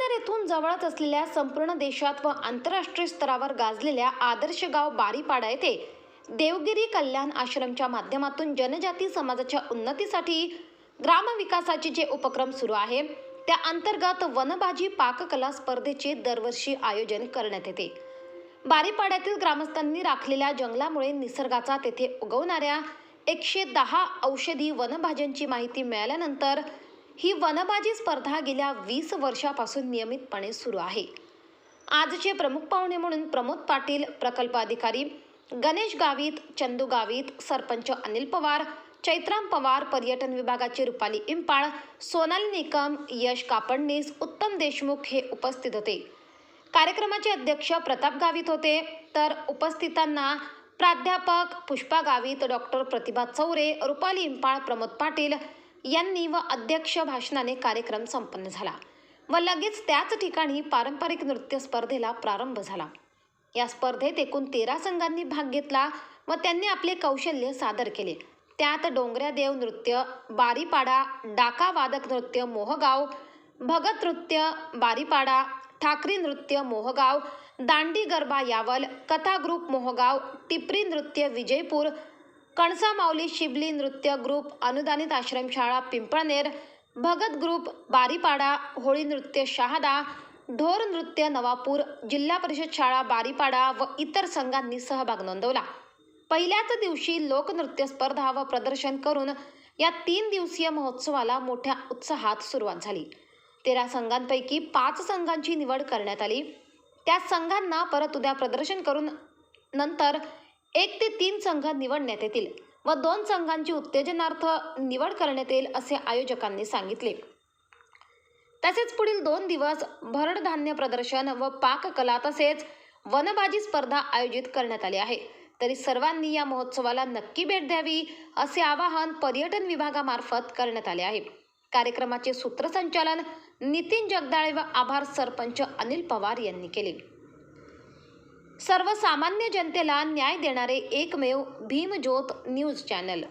येथून जवळच असलेल्या संपूर्ण देशात व आंतरराष्ट्रीय स्तरावर गाजलेल्या आदर्श गाव बारीपाडा येथे देवगिरी कल्याण आश्रमच्या माध्यमातून जनजाती समाजाच्या उन्नतीसाठी ग्रामविकासाचे जे उपक्रम सुरू आहे त्या अंतर्गत वनभाजी पाककला स्पर्धेचे दरवर्षी आयोजन करण्यात येते. बारीपाड्यातील ग्रामस्थांनी राखलेल्या जंगलामुळे निसर्गाचा तेथे उगवणाऱ्या एकशे दहा औषधी वनभाज्यांची माहिती मिळाल्यानंतर ही वनबाजी स्पर्धा गेल्या वीस वर्षापासून नियमितपणे सुरू आहे. आजचे प्रमुख पाहुणे म्हणून प्रमोद पाटील प्रकल्प अधिकारी गणेश गावित चंदू गावित सरपंच अनिल पवार चैत्राम पवार पर्यटन विभागाचे रुपाली इम्पाळ सोनाली निकम यश कापडणीस उत्तम देशमुख हे उपस्थित होते. कार्यक्रमाचे अध्यक्ष प्रताप गावित होते. तर उपस्थितांना प्राध्यापक पुष्पा गावित डॉक्टर प्रतिभा चौरे रुपाली इम्पाळ प्रमोद पाटील यांनी व अध्यक्ष भाषणाने कार्यक्रम संपन्न झाला व लगेच त्याच ठिकाणी पारंपरिक नृत्य स्पर्धेला प्रारंभ झाला. या स्पर्धेत एकूण तेरा संघांनी भाग घेतला व त्यांनी आपले कौशल्य सादर केले. त्यात डोंगऱ्या देव नृत्य बारीपाडा डाका वादक नृत्य मोहगाव भगत नृत्य बारीपाडा ठाकरी नृत्य मोहगाव दांडी गरबा यावल कथा ग्रुप मोहगाव टिपरी नृत्य विजयपूर कणसा माऊली शिबली नृत्य ग्रुप अनुदानित आश्रमशाळा पिंपळनेर भगत ग्रुप बारीपाडा होळी नृत्य शहादा ढोर नृत्य नवापूर जिल्हा परिषद शाळा बारीपाडा व इतर संघांनी सहभाग नोंदवला. पहिल्याच दिवशी लोकनृत्य स्पर्धा व प्रदर्शन करून या तीन दिवसीय महोत्सवाला मोठ्या उत्साहात सुरुवात झाली. तेरा संघांपैकी पाच संघांची निवड करण्यात आली. त्या संघांना परत उद्या प्रदर्शन करून नंतर एक ते तीन संघ निवडण्यात येतील व दोन संघांची उत्तेजनार्थ निवड करण्यात येईल असे आयोजकांनी सांगितले. तसेच पुढील दोन दिवस भरडधान्य प्रदर्शन व पाककला तसेच वनबाजी स्पर्धा आयोजित करण्यात आली आहे. तरी सर्वांनी या महोत्सवाला नक्की भेट द्यावी असे आवाहन पर्यटन विभागामार्फत करण्यात आले आहे. कार्यक्रमाचे सूत्रसंचालन नितीन जगदाळे व आभार सरपंच अनिल पवार यांनी केले. सर्वसामान्य जनतेला न्याय देणारे एकमेव भीमज्योत न्यूज चॅनल.